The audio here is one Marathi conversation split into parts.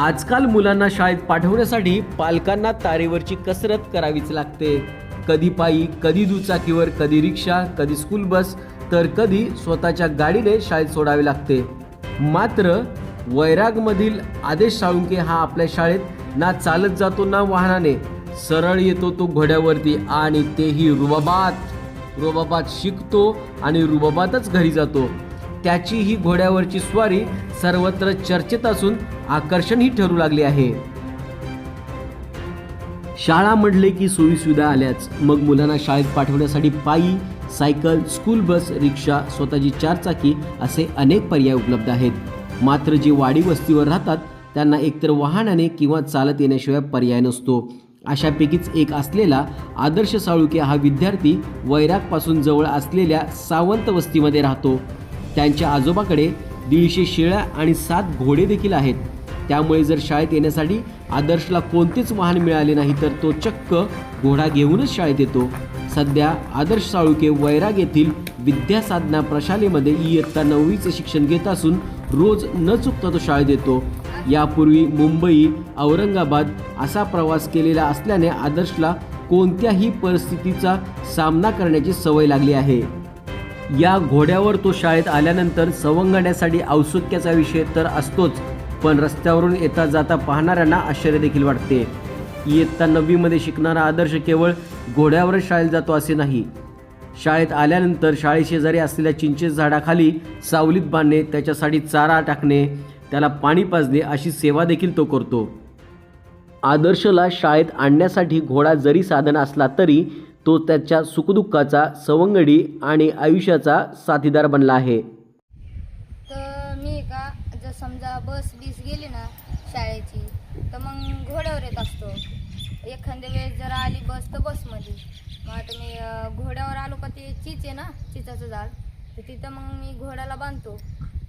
आजकाल मुलांना शाळेत पाठवण्यासाठी पालकांना तारेवरची कसरत करावीच लागते. कधी पायी कधी दुचाकीवर कधी रिक्षा कधी स्कूल बस तर कधी स्वतःच्या गाडीने शाळेत सोडावे लागते. मात्र वैरागमधील आदेश साळुंके हा आपल्या शाळेत ना चालत जातो ना वाहनाने. सरळ येतो तो घोड्यावरती आणि तेही रुबाबात. रुबाबात शिकतो आणि रुबाबातच घरी जातो. त्याची ही घोड्यावरची स्वारी सर्वत्र चर्चेत असून आकर्षणही ठरू लागले आहे. शाळा म्हटले की सोयीसुविधा आल्याच. मग मुलांना शाळेत पाठवण्यासाठी पायी सायकल स्कूल बस रिक्षा स्वतःची चारचाकी असे अनेक पर्याय उपलब्ध आहेत. मात्र जे वाडी वस्तीवर राहतात त्यांना एकतर वाहनाने किंवा चालत येण्याशिवाय पर्याय नसतो. अशापैकीच एक असलेला आदर्श साळुके हा विद्यार्थी वैरागपासून जवळ असलेल्या सावंत वस्तीमध्ये राहतो. त्यांच्या आजोबाकडे दीडशे शेळ्या आणि सात घोडे देखील आहेत. त्यामुळे जर शाळेत येण्यासाठी आदर्शला कोणतेच वाहन मिळाले नाही तर तो चक्क घोडा घेऊनच शाळेत येतो. सध्या आदर्श साळुके वैराग येथील विद्यासाधना प्रशालेमध्ये इयत्ता नववीचे शिक्षण घेत असून रोज न चुकता तो शाळेत येतो. यापूर्वी मुंबई औरंगाबाद असा प्रवास केलेला असल्याने आदर्शला कोणत्याही परिस्थितीचा सामना करण्याची सवय लागली आहे. या घोड्यावर तो शाळेत आल्यानंतर सवंगण्यासाठी औत्सुक्याचा विषय तर असतोच पण रस्त्यावरून येता जाता पाहणाऱ्यांना आश्चर्य देखील वाटते. इयत्ता नववीमध्ये शिकणारा आदर्श केवळ घोड्यावरच शाळेत जातो असे नाही. शाळेत आल्यानंतर शाळेशेजारी असलेल्या चिंचेच्या झाडाखाली सावलीत बांधणे त्याच्यासाठी चारा टाकणे त्याला पाणी पाजणे अशी सेवा देखील तो करतो. आदर्शला शाळेत आणण्यासाठी घोडा जरी साधन असला तरी तो त्याच्या सुखदुःखाचा सवंगडी आणि आयुष्याचा साथीदार बनला आहे. तर मी का जर समजा बस बीस गेली ना शाळेची तर मग घोड्यावर येत असतो. एखाद्या वेळेस जर आली बस तर बसमध्ये. मग आता मी घोड्यावर आलो का ते चीच आहे ना चिचाचं झाड तर तिथं मग मी घोड्याला बांधतो.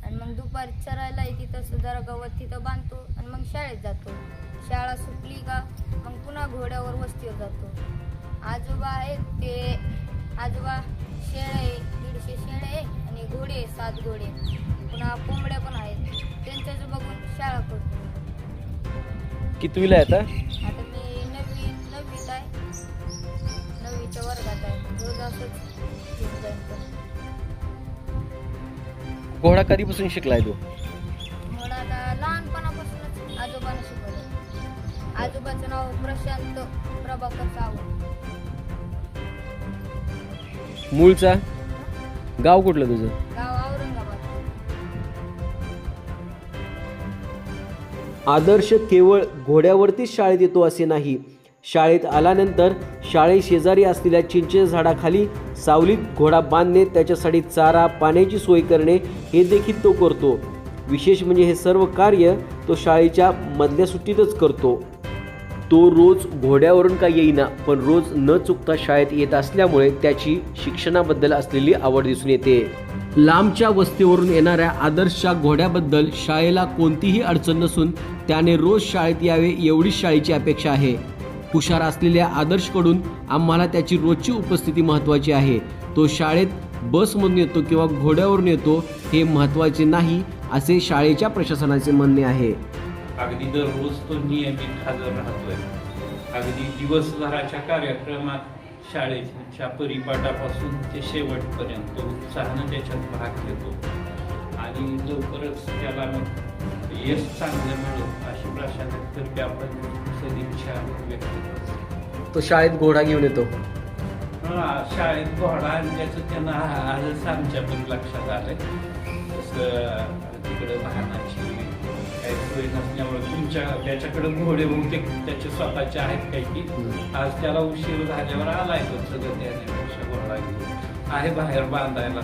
आणि मग दुपारी चरायला तिथं जरा गवत तिथं बांधतो आणि मग शाळेत जातो. शाळा सुटली का मग पुन्हा घोड्यावर वस्तीवर जातो. आजोबा आहेत ते. आजोबा आहे दीडशे आहे आणि घोडे सात घोडे पुन्हा कोंबड्या पण आहेत. त्यांच्याच बघून शाळा करतो कितवीला आहे आता? आता मी नववी नववीत आहे. नववीच्या वर्गात आहे. रोज असंच घेऊन जाईन तो. घोडा कधीपासून शिकलाय तो? आजोबाचं नाव प्रशांत प्रभाकर सावंत. मूळचा? गाव कुठलं तुझं? गाव औरंगाबाद. आदर्श केवळ घोड्यावरतीच शाळेत येतो असे नाही. शाळेत आल्यानंतर शाळे शेजारी असलेल्या चिंचेच्या झाडाखाली सावलीत घोडा बांधणे त्याच्यासाठी चारा पाण्याची सोय करणे हे देखील तो करतो. विशेष म्हणजे हे सर्व कार्य तो शाळेच्या मधल्या सुट्टीतच करतो. तो रोज घोड्यावरून का येईना पण रोज न चुकता शाळेत येत असल्यामुळे त्याची शिक्षणाबद्दल असलेली आवड दिसून येते. लांबच्या वस्तीवरून येणाऱ्या आदर्शच्या घोड्याबद्दल शाळेला कोणतीही अडचण नसून त्याने रोज शाळेत यावे एवढीच शाळेची अपेक्षा आहे. हुशार असलेल्या आदर्शकडून आम्हाला त्याची रोजची उपस्थिती महत्त्वाची आहे. तो शाळेत बसमधून येतो किंवा घोड्यावरून येतो हे महत्त्वाचे नाही असे शाळेच्या प्रशासनाचे म्हणणे आहे. अगदी दररोज तो नियमित हजर राहतोय. अगदी दिवसभराच्या कार्यक्रमात शाळेच्या परिपाठापासून ते शेवटपर्यंत तो उत्साहानं त्याच्यात भाग घेतो. आणि लवकरच त्याला मग यश चांगलं मिळो अशी प्रशासनातर्फे आपण. सदिच्छा व्यक्त करतो. तो शाळेत घोडा घेऊन येतो. हा, शाळेत घोडा आणल्याचं त्यांना आजच आमच्या पण लक्षात आलंय. तसं तिकडे वाहनाची सोय नसल्यामुळे तुमच्या त्याच्याकडे घोडे बहुतेक त्याचे स्वतःचे आहेत काही आज त्याला उशीर झाल्यावर आलाय तो सगळं त्याने. घोडा आहे बाहेर बांधायला.